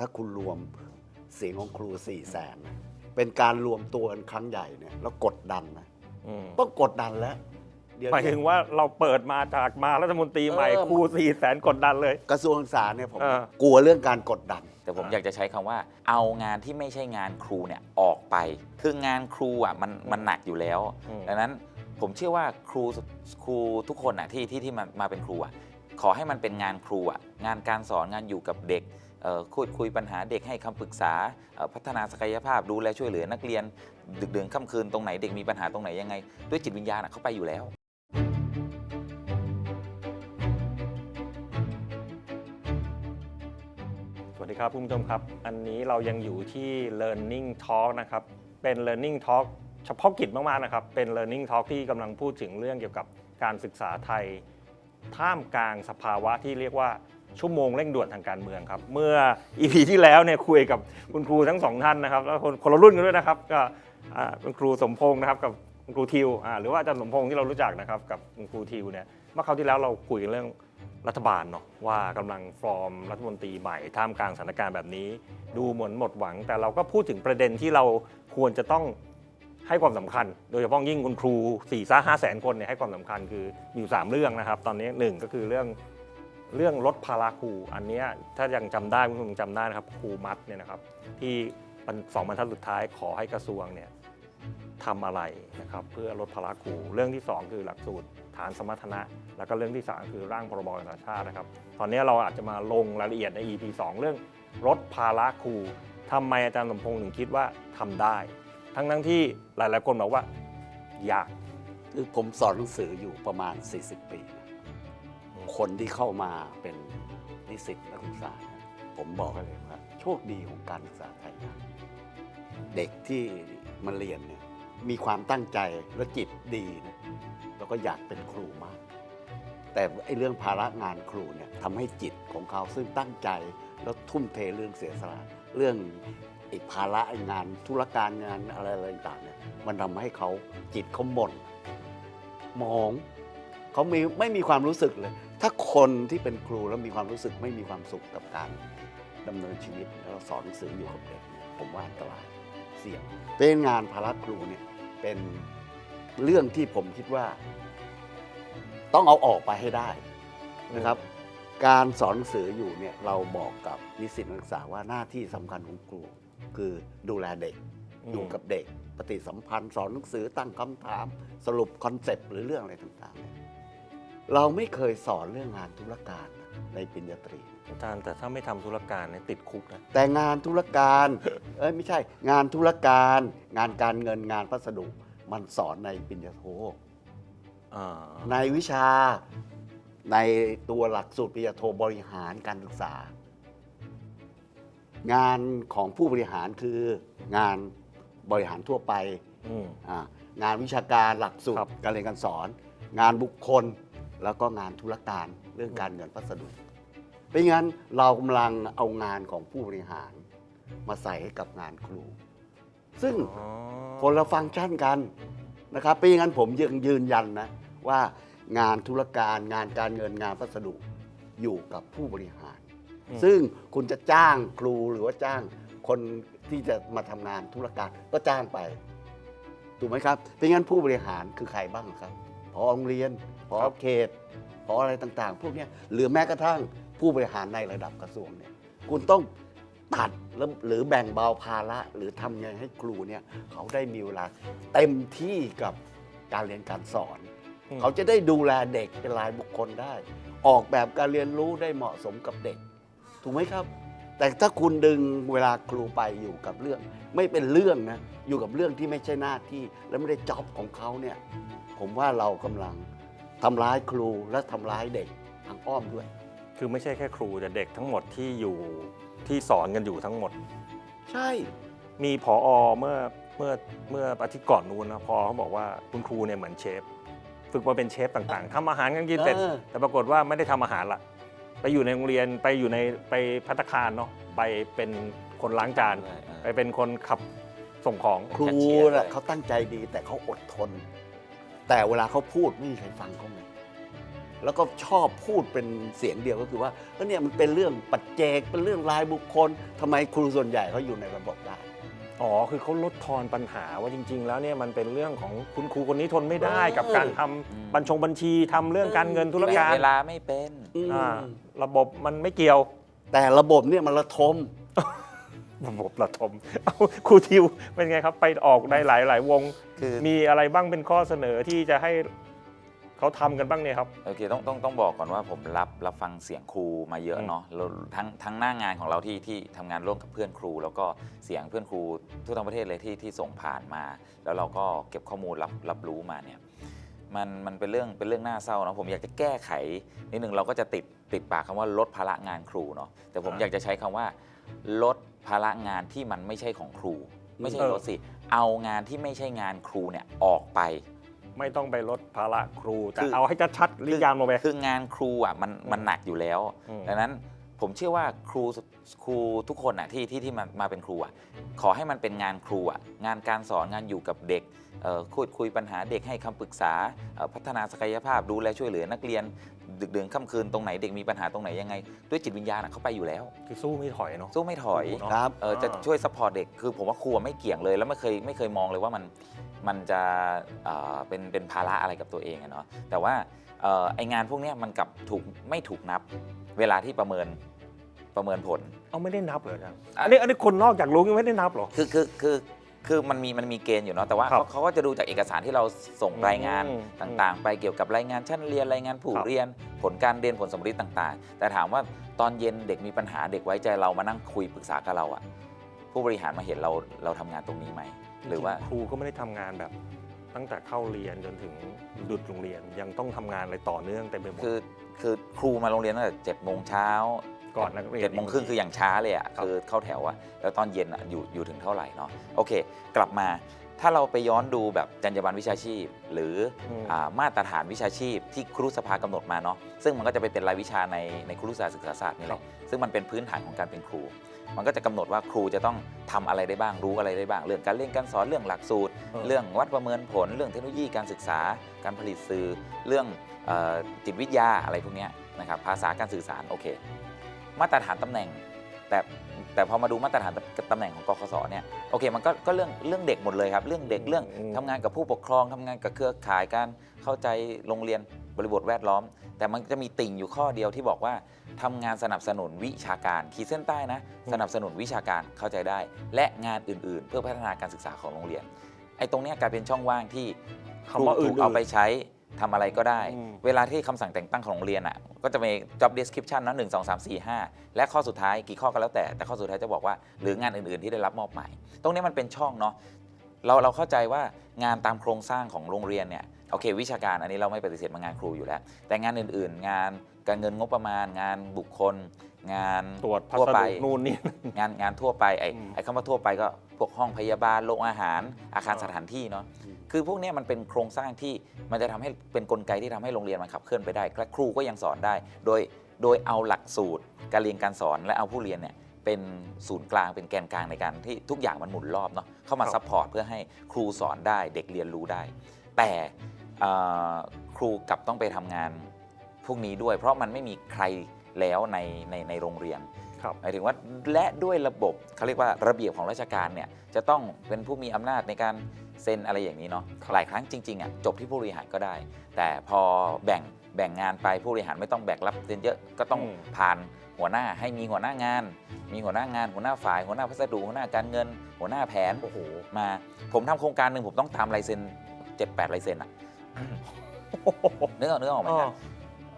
ถ้าคุณรวมเสียงของครู4ี่แสนนะเป็นการรวมตัวกันครั้งใหญ่เนี่ยแล้วกดดันนะอืมต้องกดดันแล้ว เดี๋ยวหมายถึงว่าเราเปิดมาจากมารัฐมนตรีใหม่เออครูสี่แสนกดดันเลย กระทรวงศึกษาเนี่ยผมเออ กลัวเรื่องการกดดัน แต่ผมอยากจะใช้คำว่า เอางานที่ไม่ใช่งานครูเนี่ยออกไป คืองานครูอะมันมันหนักอยู่แล้ว อืม ดังนั้นผมเชื่อว่าครูครูทุกคนอะที่ที่ที่มามาเป็นครูอะ ขอให้มันเป็นงานครูอะงานการสอนงานอยู่กับเด็กคุยคุยปัญหาเด็กให้คำปรึกษาพัฒนาศักยภาพดูแลช่วยเหลือนักเรียน ดึกเดือนค่ำคืนตรงไหนเด็กมีปัญหาตรงไหนยังไง ด้วยจิตวิญญาณเขาไปอยู่แล้วสวัสดีครับคุณผู้ชมครับ อันนี้เรายังอยู่ที่ Learning Talk นะครับ เป็น Learning Talk เฉพาะกิจมากๆนะครับ เป็น Learning Talk ที่กำลังพูดถึงเรื่องเกี่ยวกับการศึกษาไทย ท่ามกลางสภาวะที่เรียกว่าชั่วโมงเร่งด่วนทางการเมืองครับ เมื่อ EP ที่แล้วเนี่ยคุยกับคุณครูทั้งสองท่านนะครับแล้วคนคนละรุ่นกันด้วยนะครับ ก็อ่าคุณครูสมพงศ์นะครับกับคุณครูทิวอ่าหรือว่าอาจารย์สมพงศ์ที่เรารู้จักนะครับกับคุณครูทิวเนี่ยเมื่อคราวที่แล้วเราคุยกันเรื่องรัฐบาลเนาะว่ากำลังฟอร์มรัฐมนตรีใหม่ท่ามกลางสถานการณ์แบบนี้ ดูเหมือนหมดหวัง แต่เราก็พูดถึงประเด็นที่เราควรจะต้อง ให้ความสำคัญ โดยเฉพาะยิ่งคุณครู4ี่ซ่าห้าแสนคนเนี่ยให้ความสำคัญคือมีอยู่สามเรื่องนะครับ ตอนนี้หนึ่งก็คือเรื่องเรื่องลดภาระครู อันเนี้ยถ้ายังจำได้คุณผู้ชมจำได้นะครับครูมัดเนี่ยนะครับที่มันสองบรรทัดสุดท้ายขอให้กระทรวงเนี่ยทำอะไรนะครับเพื่อลดภาระครู เรื่องที่ 2 คือหลักสูตรฐานสมรรถนะ แล้วก็เรื่องที่ 3 คือร่างพรบนานาชาตินะครับ ตอนนี้เราอาจจะมาลงรายละเอียดใน EP 2 เรื่องลดภาระครูทำไมอาจารย์สมพงษ์ถึงคิดว่าทำได้ ทั้งทั้งที่หลายๆคนบอกว่ายากคือผมสอนหนังสืออยู่ประมาณ 40 ปี คนที่เข้ามาเป็นนิสิตนักศึกษาเนี่ยผมบอกเลยว่า โชคดีของการศึกษาไทยนะเด็กที่มาเรียนเนี่ยมีความตั้งใจและจิตดีนะแล้วก็อยากเป็นครูมาก แต่ไอ้เรื่องภาระงานครูเนี่ยทำให้จิตของเขาซึ่งตั้งใจแล้วทุ่มเทเรื่องเสียสละเรื่อง ไอ้ภาระไอ้งานธุรการงานอะไรอะไรต่างๆเนี่ยมันทำให้เขาจิตเขาหม่นมองเขาไม่ไม่มีความรู้สึกเลย ถ้าคนที่เป็นครูแล้วมีความรู้สึกไม่มีความสุขกับการดำเนินชีวิตแล้วสอนหนังสืออยู่กับเด็กเนี่ยผมว่าอันตรายเสี่ยงเป็นงานภาระครูเนี่ยเป็นเรื่องที่ผมคิดว่า ต้องเอาออกไปให้ได้นะครับ การสอนหนังสืออยู่เนี่ยเราบอกกับนิสิตนักศึกษาว่าหน้าที่สำคัญของครู คือดูแลเด็กอืมอยู่กับเด็ก ปฏิสัมพันธ์สอนหนังสือตั้งคำถาม สรุปคอนเซปต์หรือเรื่องอะไรต่างๆเนี่ยเราไม่เคยสอนเรื่องงานธุรการในปริญญาตรีอาจารย์แต่ถ้าไม่ทำธุรการเนี่ยติดคุกนะแต่งานธุรการ เอ้ยไม่ใช่ งานธุรการ งานการเงินงานพัสดุ มันสอนในปริญญาโทอ่าในวิชาในตัวหลักสูตรปริญญาโทบริหารการศึกษา งานของผู้บริหารคืองานบริหารทั่วไปอืม อ่างานวิชาการหลักสูตครัรบ การเรียนการสอน งานบุคคล แล้วก็งานธุรการเรื่องการเงินพัสดุเป็นงั้นเรากำลังเอางานของผู้บริหารมาใส่ให้กับงานครู ซึ่ง อ๋อคนละฟังก์ชันกันนะครับเป็นงั้นผมยังยืนยันนะว่างานธุรการงานการเงินงานพัสดุอยู่กับผู้บริหารอืม ซึ่งคุณจะจ้างครูหรือว่าจ้างคนที่จะมาทำงานธุรการก็จ้างไปถูกไหมครับเป็นงั้นผู้บริหารคือใครบ้างครับพอโรงเรียนพอเขตพออะไรต่างๆ พวกเนี้ยหรือแม้กระทั่งผู้บริหารในระดับกระทรวงเนี่ยคุณต้องตัดแล้วหรือแบ่งเบาภาระหรือทำไงให้ครูเนี่ยเขาได้มีเวลาเต็มที่กับการเรียนการสอนอืมเขาจะได้ดูแลเด็กเป็นรายบุคคลได้ ออกแบบการเรียนรู้ได้เหมาะสมกับเด็ก ถูกไหมครับ แต่ถ้าคุณดึงเวลาครูไปอยู่กับเรื่อง ไม่เป็นเรื่องนะอยู่กับเรื่องที่ไม่ใช่หน้าที่และไม่ได้จ็อบของเขาเนี่ยผมว่าเรากำลังทำร้ายครูและทำร้ายเด็กทางอ้อมด้วย คือไม่ใช่แค่ครูแต่เด็กทั้งหมดที่อยู่ที่สอนกันอยู่ทั้งหมด ใช่มีผอเมื่อเมื่อเมื่ออาทิตย์ก่อนนู้นนะพอเขาบอกว่าคุณครูเนี่ยเหมือนเชฟ ฝึกมาเป็นเชฟต่างๆทำอาหารกันกินเสร็จเออแต่ปรากฏว่าไม่ได้ทำอาหารละ ไปอยู่ในโรงเรียนไปอยู่ในไปพัตตาคารเนาะไปเป็นคนล้างจาน ไปเป็นคนขับส่งของครูแคชเชียร์น่ะด้วยเขาตั้งใจดีแต่เขาอดทน แต่เวลาเขาพูดไม่มีใครฟังเขาไงแล้วก็ชอบพูดเป็นเสียงเดียวก็คือว่าเออเนี่ยมันเป็นเรื่องปัจเจกเป็นเรื่องรายบุคคลทำไมครูส่วนใหญ่เขาอยู่ในระบบได้อ๋อคือเขาลดทอนปัญหาว่าจริง ๆ แล้วเนี่ยมันเป็นเรื่องของคุณครูคนนี้ทนไม่ได้เออกับการทำอืมบัญชงบัญชีทำเรื่องการเงินธุรแบ่งการเวลาไม่เป็นอืมอ่า ระบบมันไม่เกี่ยว แต่ระบบเนี่ยมันระทม ระบบระทมเอาครูทิวเป็นไงครับ ไปออกได้หลายหลายวง คือมีอะไรบ้างเป็นข้อเสนอที่จะให้เขาทำกันบ้างเนี่ยครับ โอเคต้องต้องต้องบอกก่อนว่าผมรับรับฟังเสียงครูมาเยอะอืมเนาะแล้วทั้งทั้งหน้างานของเราที่ที่ทำงานร่วมกับเพื่อนครู แล้วก็เสียงเพื่อนครูทั่วทั้งประเทศเลยที่ที่ส่งผ่านมา แล้วเราก็เก็บข้อมูลรับรับรู้มาเนี่ยมันมันเป็นเรื่องเป็นเรื่องน่าเศร้าเนาะผมอยากจะแก้ไขนิดนึงเราก็จะติด ติดปากคำว่าลดภาระงานครูเนาะแต่ผมอ่าอยากจะใช้คำว่า ลดภาระงานที่มันไม่ใช่ของครู ไม่ใช่เออลดสิ เอางานที่ไม่ใช่งานครูเนี่ยออกไป ไม่ต้องไปลดภาระครู แต่คือ เอาให้ชัดๆริยามลงไป คืองานครูอะมันมันหนักอยู่แล้ว อืม ดังนั้น ผมเชื่อว่าครูครูทุกคนอะที่ที่ที่มามาเป็นครูอะขอให้มันเป็นงานครูอะงานการสอนงานอยู่กับเด็กเอ่อคุยคุยปัญหาเด็กให้คำปรึกษาเอ่อพัฒนาศักยภาพดูแลช่วยเหลือนักเรียน ดึกเดือนค่ำคืนตรงไหนเด็กมีปัญหาตรงไหนยังไง ด้วยจิตวิญญาณอะเขาไปอยู่แล้ว คือสู้ไม่ถอยเนาะสู้ไม่ถอยเนาะครับเออจะช่วยซัพพอร์ตเด็กคือผมว่าครูอะไม่เกี่ยงเลย แล้วไม่เคยไม่เคยมองเลยว่ามันมันจะเอ่อเป็นเป็นภาระอะไรกับตัวเองอะเนาะแต่ว่าเอ่อไองานพวกเนี้ยมันกลับถูกไม่ถูกนับ เวลาที่ประเมินประเมินผล เอาไม่ได้นับเหรออาจารย์อะอันนี้อันนี้คนนอกจากรู้ยังไม่ได้นับเหรอ คือคือคือคือมันมีมันมีเกณฑ์อยู่เนาะแต่ว่าครับเขาเขาก็จะดูจากเอกสารที่เราส่งรายงานอืมต่างๆ ไปเกี่ยวกับรายงานชั้นเรียนรายงานผู้ครับ เรียน ผลการเรียนผลสำเร็จต่าง ๆ แต่ถามว่าตอนเย็นเด็กมีปัญหาเด็กไว้ใจเรามานั่งคุยปรึกษากับเราอะผู้บริหารมาเห็นเราเราทำงานตรงนี้ไหมหรือว่า ครูก็ไม่ได้ทำงานแบบ ตั้งแต่เข้าเรียนจนถึงดุดโรงเรียนยังต้องทำงานอะไรต่อเนื่องเต็มไปหมด คือคือครูมาโรงเรียนตั้งแต่เจ็ดโมงเช้าก่อนนักเรียน เจ็ดโมงครึ่งคืออย่างช้าเลยอะครับ คือเข้าแถวอะแล้วตอนเย็นอะอยู่อยู่ถึงเท่าไหร่เนาะโอเค กลับมา ถ้าเราไปย้อนดูแบบจรรยาบรรณวิชาชีพ หรืออมอ่ามาตรฐานวิชาชีพที่ครูสภากำหนดมาเนาะซึ่งมันก็จะไปเป็นรายวิชาในในครูศาสตร์ศึกษาศาสตร์นี่แหละซึ่งมันเป็นพื้นฐานของการเป็นครู มันก็จะกำหนดว่าครูจะต้องทำอะไรได้บ้างรู้อะไรได้บ้าง เรื่องการเรียนการสอนเรื่องหลักสูตรเรื่องวัดประเมินผล เรื่องเทคโนโลยีการศึกษา การผลิตสื่อ เรื่องเออจิตวิทยาอะไรพวกเนี้ยนะครับภาษาการสื่อสารโอเค มาตรฐานตำแหน่ง แต่ แต่พอมาดูมาตรฐานตำแหน่งของกคสเนี่ยโอเคมันก็ก็เรื่องเรื่องเด็กหมดเลยครับ เรื่องเด็กเรื่องอืมทำงานกับผู้ปกครองทำงานกับเครือข่ายการเข้าใจโรงเรียนบริบทแวดล้อม แต่มันจะมีติ่งอยู่ข้อเดียวที่บอกว่าทำงานสนับสนุนวิชาการขีดเส้นใต้นะ สนับสนุนวิชาการเข้าใจได้ และงานอื่น ๆ เพื่อพัฒนาการศึกษาของโรงเรียนไอ้ตรงเนี้ยกลายเป็นช่องว่างที่ครูคำว่าอื่ถูนกๆเอาไปใช้ ทำอะไรก็ได้ อืม เวลาที่คำสั่งแต่งตั้งของโรงเรียนอะก็จะมี job description นะหนึ่งสองสามสี่ห้าและข้อสุดท้ายกี่ข้อก็แล้วแต่ แต่ข้อสุดท้ายจะบอกว่าหรืองานอื่นๆที่ได้รับมอบหมาย ตรงนี้มันเป็นช่องเนาะเราเราเข้าใจว่างานตามโครงสร้างของโรงเรียนเนี่ยโอเค วิชาการอันนี้เราไม่ปฏิเสธมางานครูอยู่แล้ว แต่งานอื่นๆ งานการเงินงบประมาณ งานบุคคล งานตรวจพัทั่วสไป ดุนู่นนี่ งานงานทั่วไปไอ้อืม ไอ้คำว่าทั่วไปก็ พวกห้องพยาบาลโรงอาหารอาคารอ่าสถานที่เนาะอืมคือพวกเนี้ยมันเป็นโครงสร้างที่มันจะทำให้เป็นกลไกที่ทำให้โรงเรียนมันขับเคลื่อนไปได้และครูก็ยังสอนได้ โดยโดยเอาหลักสูตร การเรียนการสอนและเอาผู้เรียนเนี่ยเป็นศูนย์กลางเป็นแกนกลางในการที่ทุกอย่างมันหมุนรอบเนาะเข้ามาครับซัพพอร์ตเพื่อให้ครูสอนได้เด็กเรียนรู้ได้ แต่เอ่อครูกลับต้องไปทำงานพวกนี้ด้วย เพราะมันไม่มีใครแล้วในในในโรงเรียนครับ หมายถึงว่าและด้วยระบบเขาเรียกว่าระเบียบของราชการเนี่ยจะต้องเป็นผู้มีอำนาจในการเซ็นอะไรอย่างนี้เนาะครับหลายครั้งจริงๆอะจบที่ผู้บริหารก็ได้ แต่พอแบ่งแบ่งงานไปผู้บริหารไม่ต้องแบกรับเซ็นเยอะก็ต้องอืมผ่านหัวหน้าให้มีหัวหน้างาน มีหัวหน้างาน หัวหน้าฝ่าย หัวหน้าพัสดุหัวหน้าการเงิน หัวหน้าแผนโอ้โหมา ผมทำโครงการหนึ่งผมต้องตามลายเซ็นเจ็ดแปดลายเซ็นอะนึกออกนึกออกไหมครับ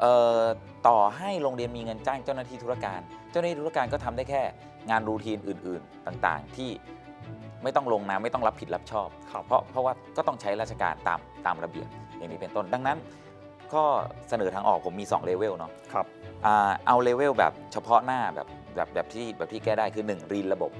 เอ่อต่อให้โรงเรียนมีเงินจ้างเจ้าหน้าที่ธุรการ เจ้าหน้าที่ธุรการก็ทำได้แค่งานรูทีนอื่น ๆ ต่างๆ ที่ไม่ต้องลงนามไม่ต้องรับผิดรับชอบครับเพราะเพราะว่าก็ต้องใช้ราชการตามตามระเบียบอย่างนี้เป็นต้น ดังนั้นก็เสนอทางออกผมมี2เลเวลเนาะครับอ่าเอาเลเวลแบบเฉพาะหน้าแบบแบบแบบที่แบบที่แก้ได้คือ 1 รีนระบบ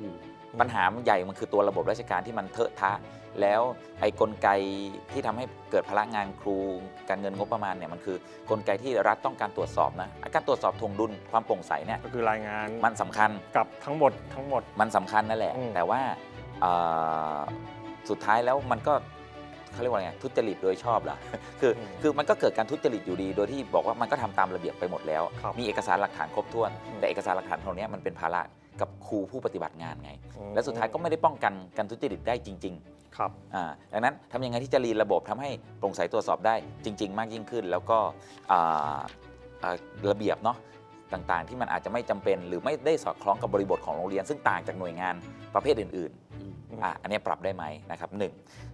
อืม ปัญหามันใหญ่มันคือตัวระบบราชการที่มันเทอะทะ แล้วไอ้กลไกที่ทำให้เกิดพลังงานครู การเงินงบประมาณเนี่ยมันคือกลไกที่รัฐต้องการตรวจสอบนะการตรวจสอบทวงดุลความโปร่งใสเนี่ยก็คือรายงานมันสำคัญกับทั้งหมดทั้งหมดมันสำคัญนั่นแหละอืมแต่ว่าเอ่อสุดท้ายแล้วมันก็เขาเรียกว่าไงทุจริตโดยชอบเหรอคืออืมคือมันก็เกิดการทุจริตอยู่ดี โดยที่บอกว่ามันก็ทำตามระเบียบไปหมดแล้วครับมีเอกสารหลักฐานครบถ้วนอืมแต่เอกสารหลักฐานตรงนี้ยมันเป็นภาระ กับครูผู้ปฏิบัติงานไงอืมและสุดท้ายก็ไม่ได้ป้องกันการทุจริตได้จริง ๆ ครับอ่าดังนั้นทำยังไงที่จะรีนระบบทำให้โปร่งใสตรวจสอบได้จริง ๆ มากยิ่งขึ้น แล้วก็อ่าอ่าระเบียบเนาะต่างๆ ที่มันอาจจะไม่จำเป็น หรือไม่ได้สอดคล้องกับบริบทของโรงเรียน ซึ่งต่างจากหน่วยงานประเภทอื่นอืมอืมๆอะอันนี้ปรับได้ไหมนะครับหนึ่ง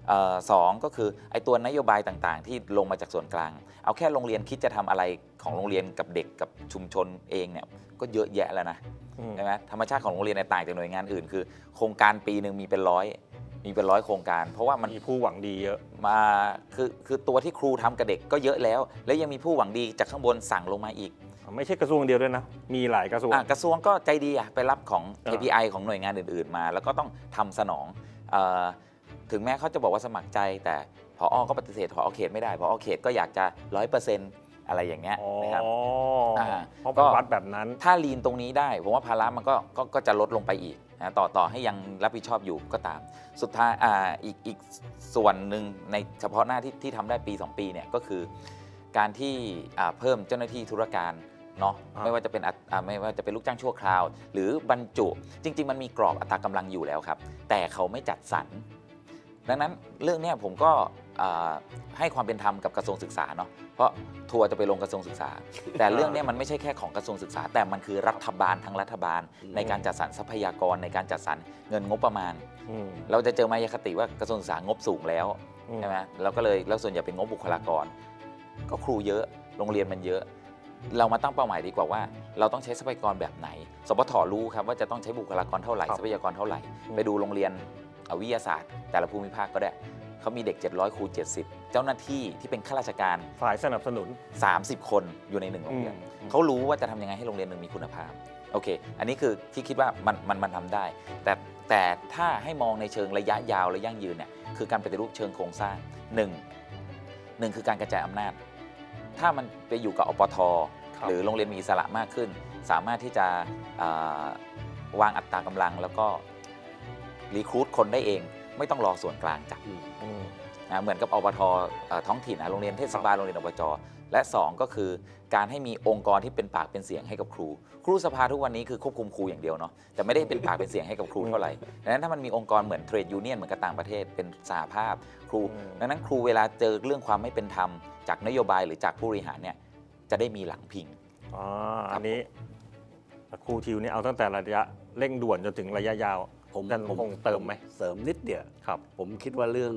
เอ่อสองก็คือไอ้ตัวนโยบายต่างๆ ที่ลงมาจากส่วนกลาง เอาแค่โรงเรียนคิดจะทำอะไรของโรงเรียนกับเด็กกับชุมชนเองเนี่ยก็เยอะแยะแล้วนะ อืม ใช่ไหมธรรมชาติของโรงเรียนในยต่างจากหน่วยงานอื่นคือ โครงการปีหนึ่งมีเป็นร้อยมีเป็นร้อยโครงการ เพราะว่ามัน มีผู้หวังดีเยอะ มาคือคือตัวที่ครูทำกับเด็กก็เยอะแล้ว แล้วยังมีผู้หวังดีจากข้างบนสั่งลงมาอีกไม่ใช่กระทรวงเดียวด้วยนะ มีหลายกระทรวง อะกระทรวงก็ใจดีอะไปรับของ อ่า KPI ของหน่วยงานอื่นๆมา แล้วก็ต้องทำสนองเออถึงแม้เขาจะบอกว่าสมัครใจ แต่พออก็ปฏิเสธพอเขตไม่ได้พอเขตก็อยากจะร้อยเปอร์เซ็นต์ อะไรอย่างเงี้ยอ๋อนะครับอ่าเพราะก็เป็นวัดแบบนั้น ถ้าลีนตรงนี้ได้ ผมว่าภาระมันก็ก็ก็จะลดลงไปอีกนะต่อต่อให้ยังรับผิดชอบอยู่ก็ตาม สุดท้ายอ่าอีกอีกส่วนหนึ่งในเฉพาะหน้าที่ที่ทำได้ปี 2 ปีเนี่ยก็คือ การที่อ่าเพิ่มเจ้าหน้าที่ธุรการเนาะอ่าไม่ว่าจะเป็นอัตอ่าไม่ว่าจะเป็นลูกจ้างชั่วคราว หรือบรรจุ จริง ๆ มันมีกรอบอัตรากำลังอยู่แล้วครับ แต่เขาไม่จัดสรรดังนั้นเรื่องเนี้ยผมก็อ่า ให้ความเป็นธรรมกับกระทรวงศึกษาเนาะเพราะทัวร์จะไปลงกระทรวงศึกษา แต่เรื่องเนี้ยมันไม่ใช่แค่ของกระทรวงศึกษา แต่มันคือรัฐบาลทั้งรัฐบาลอืมในการจัดสรรทรัพยากรในการจัดสรรเงินงบประมาณอืมเราจะเจอมายาคติว่ากระทรวงศึกษางบสูงแล้วอืมใช่ไหมเราก็เลยแล้วส่วนใหญ่เป็นงบบุคลากร ก็ครูเยอะโรงเรียนมันเยอะ เรามาตั้งเป้าหมายดีกว่าว่า เราต้องใช้ทรัพยากรแบบไหน สปทรู้ครับว่าจะต้องใช้บุคลากรเท่าไหร่ครับทรัพยากรเท่าไหร่อืมไปดูโรงเรียนเอ่อวิทยาศาสตร์ แต่ละภูมิภาคก็ได้ เขามีเด็ก 700ครู70 เจ้าหน้าที่ที่เป็นข้าราชการ ฝ่ายสนับสนุน 30 คนอยู่ในหนึ่งโรงเรียนอืมเขารู้ว่าจะทำยังไงให้โรงเรียนหนึ่งมีคุณภาพโอเค อันนี้คือที่คิดว่ามันมันมันทำได้ แต่แต่ถ้าให้มองในเชิงระยะยาวและยั่งยืนเนี่ยคือการปฏิรูปเชิงโครงสร้างหนึ่งหนึ่งคือการกระจายอำนาจ ถ้ามันไปอยู่กับอปทครับ หรือโรงเรียนมีอิสระมากขึ้น สามารถที่จะอ่าวางอัตรากำลังแล้วก็รีครูดคนได้เอง ไม่ต้องรอส่วนกลางจัดอืมอืมนะเหมือนกับอบทเอ่อท้องถิ่นนะโรงเรียนเทศบาลโรงเรียนอบจและ 2 ก็คือการให้มีองค์กรที่เป็นปากเป็นเสียงให้กับครู ครูสภาทุกวันนี้คือควบคุมครูอย่างเดียวเนาะแต่ไม่ได้เป็นปากเป็นเสียงให้กับครูเท่าไหร่ดังนั้นถ้ามันมีองค์กรเหมือนเทรดยูเนียนเหมือนกับต่างประเทศเป็นสหภาพครูอืมดังนั้นครูเวลาเจอเรื่องความไม่เป็นธรรมจากนโยบายหรือจากผู้บริหารเนี่ยจะได้มีหลังพิงอ่าอันนี้ครูทิวเนี่ยเอาตั้งแต่ระยะเร่งด่วนจนถึงระยะยาว ผมอาจารย์คงเติมไหม เสริมนิดเดียวครับ ผมคิดว่าเรื่อง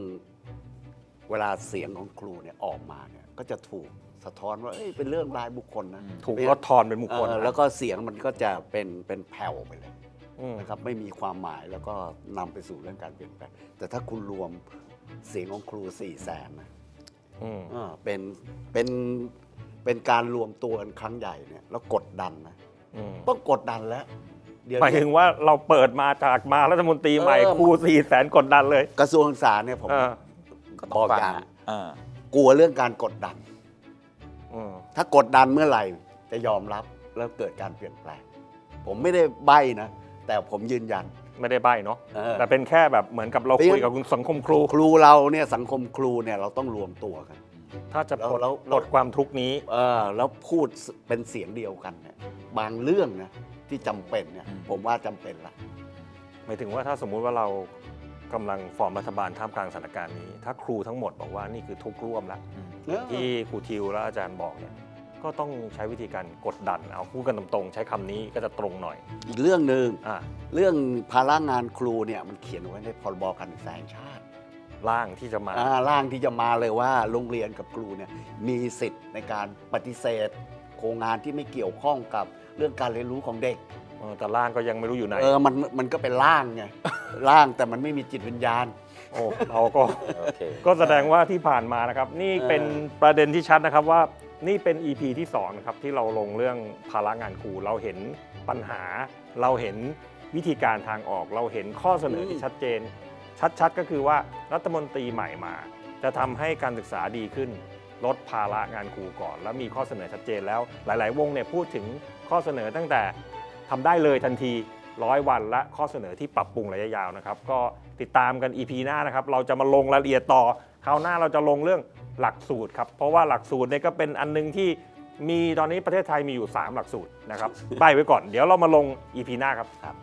เวลาเสียงของครูเนี่ยออกมาเนี่ยก็จะถูกสะท้อนว่าเอ้ยเป็นเรื่องรายบุคคลนะอืมถูกลดทอนเป็นบุคคลเออแล้วก็เสียงมันก็จะเป็นเป็นแผ่วไปเลย อืม นะครับไม่มีความหมายแล้วก็นำไปสู่เรื่องการเปลี่ยนแปลง แต่ถ้าคุณรวมเสียงของครู4ี่แสนนะอืมเออเป็นเป็นเป็นการรวมตัวกันครั้งใหญ่เนี่ยแล้วกดดันนะ อืม ต้องกดดันแล้ว เดี๋ยวหมายถึงว่าเราเปิดมาจากมารัฐมนตรีใหม่เออครูสี่แสนกดดันเลย กระทรวงศึกษาเนี่ยผมเออก็ต้บอองกฟังอย่างอะเออกลัวเรื่องการกดดัน อืมถ้ากดดันเมื่อไหร่จะยอมรับแล้วเกิดการเปลี่ยนแปลง ผมไม่ได้ใบ้นะ แต่ผมยืนยัน ไม่ได้ใบเนาะเออแต่เป็นแค่แบบเหมือนกับเราเพียงคุยกับคุณสังคมครู ครูเราเนี่ยสังคมครูเนี่ยเราต้องรวมตัวกัน ถ้าจะแล้วปลดแล้ว ปลดความทุกข์นี้ เออแล้วพูดเป็นเสียงเดียวกันเนี่ยบางเรื่องนะ ที่จำเป็นเนี่ยอืมผมว่าจำเป็นละ หมายถึงว่าถ้าสมมุติว่าเรากำลังฟอร์มรัฐบาลท่ามกลางสถานการณ์นี้ ถ้าครูทั้งหมดบอกว่านี่คือทุกข์ร่วมแล้วอืมเออที่ครูทิวและอาจารย์บอกเนี่ยก็ต้องใช้วิธีการกดดันเอาพูดกันตรงๆใช้คำนี้ก็จะตรงหน่อยอีกเรื่องหนึ่งอะเรื่องภาระงานครูเนี่ยมันเขียนไว้ในพรบการศึกษาแห่งชาติร่างที่จะมา อ่าร่างที่จะมาเลยว่าโรงเรียนกับครูเนี่ยมีสิทธิ์ในการปฏิเสธ โครงงานที่ไม่เกี่ยวข้องกับ เรื่องการเรียนรู้ของเด็กเออแต่ร่างก็ยังไม่รู้อยู่ไหน เออมันมันก็เป็นร่างไง ร่างแต่มันไม่มีจิตวิญญาณ โอ้เราก็ โอเค ก็แสดงว่าที่ผ่านมานะครับ นี่เป็นประเด็นที่ชัดนะครับว่านี่เป็น EP ที่2นะครับที่เราลงเรื่องภาระงานครูเราเห็นปัญหา เราเห็นวิธีการทางออก เราเห็นข้อเสนอที่ชัดเจน ชัดๆ ก็คือว่ารัฐมนตรีใหม่มา จะทำให้การศึกษาดีขึ้น ลดภาระงานครูก่อน แล้วมีข้อเสนอชัดเจนแล้วหลาย ๆ วงเนี่ยพูดถึง ข้อเสนอตั้งแต่ทำได้เลยทันทีร้อยวันและข้อเสนอที่ปรับปรุงระยะยาวนะครับก็ติดตามกัน EP หน้านะครับเราจะมาลงรายละเอียดต่อคราวหน้าเราจะลงเรื่องหลักสูตรครับเพราะว่าหลักสูตรเนี่ยก็เป็นอันนึงที่มีตอนนี้ประเทศไทยมีอยู่ 3 หลักสูตรนะครับใบไว้ก่อน เดี๋ยวเรามาลง EP หน้าครับครับ